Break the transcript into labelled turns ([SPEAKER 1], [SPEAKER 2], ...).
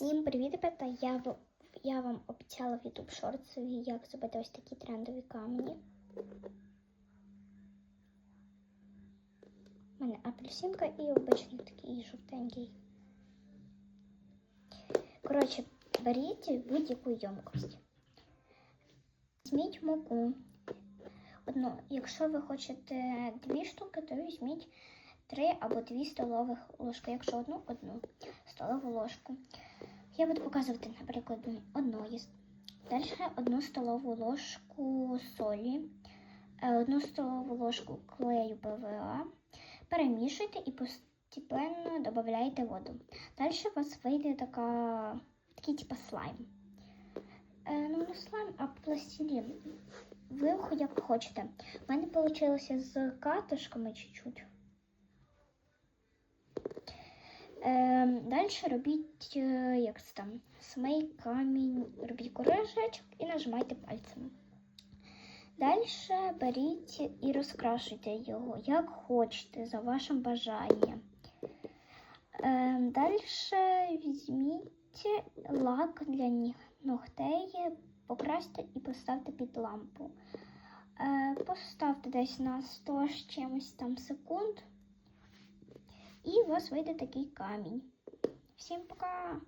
[SPEAKER 1] Всім привіт, ребята! Я, я вам обіцяла в YouTube Shorts, як зробити ось такі трендові камені. У мене апельсинка і обичний такий жовтенький. Коротше, беріть будь-яку ємкость. Візьміть муку. Одну, якщо ви хочете дві штуки, то візьміть три або дві столових ложки. Якщо одну, одну столову ложку. Я буду показувати, наприклад, одної. Далі одну столову ложку солі, е, одну столову ложку клею ПВА. Перемішуйте і постепенно додавайте воду. Далі у вас вийде така, такий типу слайм. Е, ну, не слайм, а пластилін. Ви як хочете. У мене вийшло з катушками чуть-чуть. Далі робіть, е, як це там, самий камінь, робіть кружечок і нажимайте пальцем. Далі беріть і розкрашуйте його, як хочете, за вашим бажанням. Е, далі візьміть лак для ногтей, покрасьте і поставте під лампу. Е, поставте десь на 100 з чимось там секунд. І у вас вийде такий камінь. Всім пока!